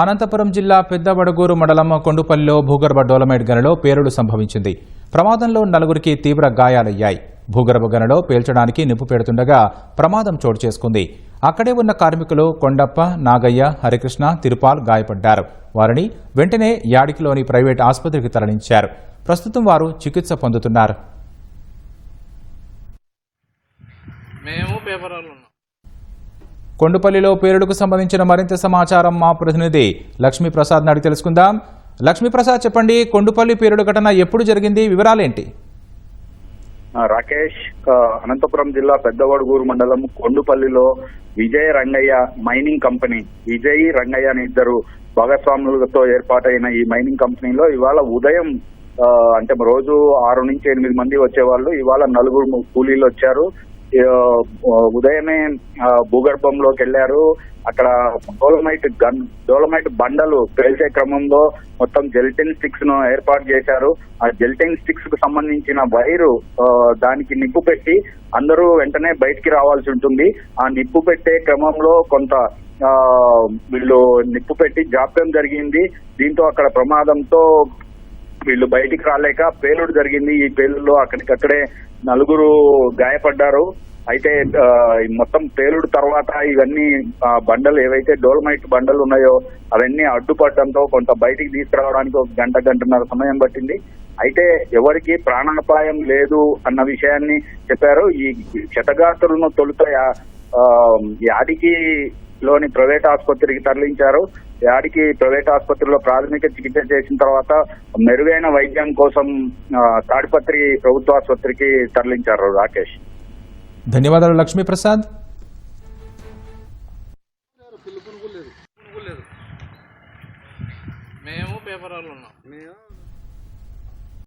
అనంతపురం జిల్లా పెద్దవడగూరు మండలం కొండుపల్లిలో భూగర్భ డోలమైట్ గనిలో పేలుడు సంభవించింది. ప్రమాదంలో నలుగురికి తీవ్ర గాయాలయ్యాయి. భూగర్భ గనిలో పేల్చడానికి నిప్పు పెడుతుండగా ప్రమాదం చోటు చేసుకుంది. అక్కడే ఉన్న కార్మికులు కొండప్ప నాగయ్య హరికృష్ణ తిరుపాల్ గాయపడ్డారు. వారిని వెంటనే యాడికిలోని ప్రైవేట్ ఆసుపత్రికి తరలించారు. ప్రస్తుతం వారు చికిత్స పొందుతున్నారు. మేము పేపర్ వాళ్ళు ఉన్నాం. కొండుపల్లిలో పేరుడుకు సంబంధించిన మరింత సమాచారం మా ప్రతినిధి లక్ష్మీప్రసాద్ అడిగి తెలుసుకుందాం. లక్ష్మీప్రసాద్ చెప్పండి కొండుపల్లి పేరుడు ఘటన ఎప్పుడు జరిగింది? వివరాలేంటి? రాకేష్ అనంతపురం జిల్లా పెద్దవడుగూరు మండలం కొండుపల్లిలో విజయ రంగయ్య మైనింగ్ కంపెనీ విజయ్ రంగయ్య అని ఇద్దరు భాగస్వాములతో ఏర్పాటైన ఈ మైనింగ్ కంపెనీలో ఇవాళ ఉదయం అంటే రోజు ఆరు నుంచి ఎనిమిది మంది వచ్చేవాళ్ళు. ఇవాళ నలుగురు కూలీలు వచ్చారు. ఉదయమే భూగర్భంలోకి వెళ్ళారు. అక్కడ డోలమైట్ గన్ డోలమైట్ బండలు పేల్చే క్రమంలో మొత్తం జెల్టిన్ స్టిక్స్ను ఏర్పాటు చేశారు. ఆ జెల్టిన్ స్టిక్స్కు సంబంధించిన వైరు దానికి నిప్పు పెట్టి అందరూ వెంటనే బయటికి రావాల్సి ఉంటుంది. ఆ నిప్పు పెట్టే క్రమంలో కొంత వీళ్ళు నిప్పు పెట్టి జాప్యం జరిగింది. దీంతో అక్కడ ప్రమాదంతో వీళ్ళు బయటికి రాలేక పేలుడు జరిగింది. ఈ పేలుడులో అక్కడికక్కడే నలుగురు గాయపడ్డారు. అయితే మొత్తం పేలుడు తర్వాత ఇవన్నీ బండలు ఏవైతే డోల్మైట్ బండలు ఉన్నాయో అవన్నీ అడ్డుపడడంతో కొంత బయటికి తీసుకురావడానికి ఒక గంట గంటన్నర సమయం పట్టింది. అయితే ఎవరికి ప్రాణాపాయం లేదు అన్న విషయాన్ని చెప్పారు. ఈ క్షతగాత్రులను తొలుత యా- లోని ప్రైవేట్ ఆసుపత్రికి తరలించారు. యాడికి ప్రైవేట్ ఆసుపత్రిలో ప్రాథమిక చికిత్స చేసిన తర్వాత మెరుగైన వైద్యం కోసం తాడిపత్రి ప్రభుత్వ ఆసుపత్రికి తరలించారు రాకేష్. ధన్యవాదాలు లక్ష్మీప్రసాద్. మేము పేపర్ వాళ్ళు. ఉన్నాం మేము